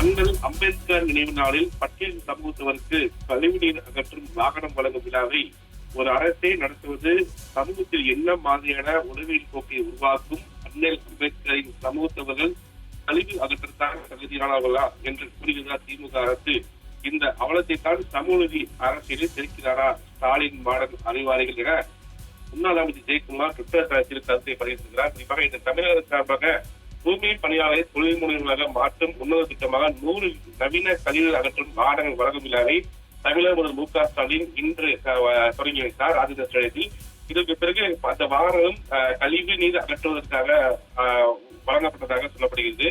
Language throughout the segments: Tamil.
அண்ணல் அம்பேத்கர் நினைவு நாளில் பட்டியல் சமூகத்தவருக்கு கழிவுநீர் அகற்றும் வாகனம் வழங்கும் விழாவை ஒரு அரசே நடத்துவது சமூகத்தில் என்ன மாதிரியான உளவியல் போக்கை உருவாக்கும் அண்ணல் அம்பேத்கரின் சமூகத்தவர்கள் கழிவு அகற்றத்தான் தகுதியானவர்களா என்று கூறுகிறார் திமுக அரசு? இந்த அவலத்தைத்தான் சமூக நீதி அரசியலில் தெரிக்கிறாரா ஸ்டாலின் மாடல் அறிவாளிகள் என முன்னாள் அமைச்சர் ஜெயக்குமார் ட்விட்டர் தளத்தில் கருத்தை பதிவிட்டிருக்கிறார் குறிப்பாக இந்த தமிழக சார்பாக தூய்மை பணியாளரை தொழில் முனைவர்களாக மாற்றும் உன்னத திட்டமாக நூறு நவீன கழிவுகள் அகற்றும் வாகனங்கள் வழங்கும் விழாவை தமிழக முதல் மு க ஸ்டாலின் இன்று தொடங்கி வைத்தார். ராஜேந்திர ஸ்டேடியத்தில் இதற்கு பிறகு அந்த வாகனம் கழிவு நீர் அகற்றுவதற்காக வழங்கப்பட்டதாக சொல்லப்படுகிறது.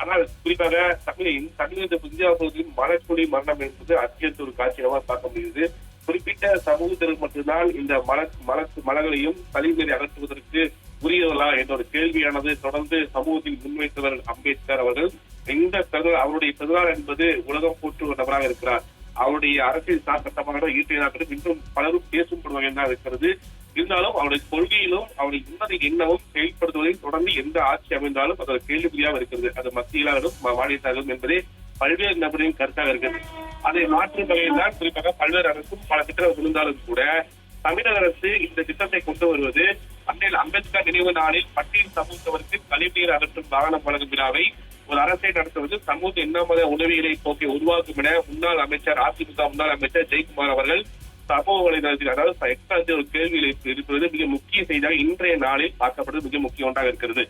ஆனால் குறிப்பாக தமிழின் தமிழக இந்தியா பகுதியில் மலர்கொடி மரணம் என்பது அத்தியந்த ஒரு காட்சியாக பார்க்க முடியுது குறிப்பிட்ட சமூகத்திற்கு மட்டும்தான் இந்த மல மல மலங்களையும் கழிவுகளை அகற்றுவதற்கு உரியவர்களா என்ற ஒரு கேள்வியானது தொடர்ந்து சமூகத்தில் முன்வைத்தவர் அம்பேத்கர் அவர்கள். இந்த பிறகு அவருடைய பிறநாள் என்பது உலகம் போற்று ஒரு நபராக இருக்கிறார். அவருடைய அரசியல் சாசட்டமாக ஈட்டியதாக இன்றும் பலரும் பேசும் வகையில் இருக்கிறது. இருந்தாலும் அவருடைய கொள்கையிலும் அவருடைய உன்னத எண்ணமும் செயல்படுத்துவதையும் தொடர்ந்து எந்த ஆட்சி அமைந்தாலும் அது கேள்விக்குறியாக இருக்கிறது. அது மத்தியிலாலும் மாநிலத்தாலும் என்பதே பல்வேறு நபரின் கருத்தாக இருக்கிறது. அதை மாற்றும் வகையில் தான் குறிப்பாக பல்வேறு அரசும் பல திட்டங்கள் இருந்தாலும் கூட தமிழக அரசு இந்த திட்டத்தை கொண்டு வருவது அண்ணல் அம்பேத்கர் நினைவு நாளில் பட்டியல் சமூகத்தவருக்கு கழிவுநீர் அகற்றும் வாகனம் வழங்கும் விழாவை ஒரு அரசை நடத்துவது சமூக என்ன உணவியலை போக்கை உருவாக்கும் என முன்னாள் அமைச்சர் அதிமுக முன்னாள் அமைச்சர் ஜெயக்குமார் அவர்கள் சமூக வலைதளத்தில் அதாவது எக்ஸ்ட்ரா ஒரு கேள்வியில் இருப்பது மிக முக்கிய செய்தியாக இன்றைய நாளில் பார்க்கப்படுவது மிக முக்கிய ஒன்றாக இருக்கிறது.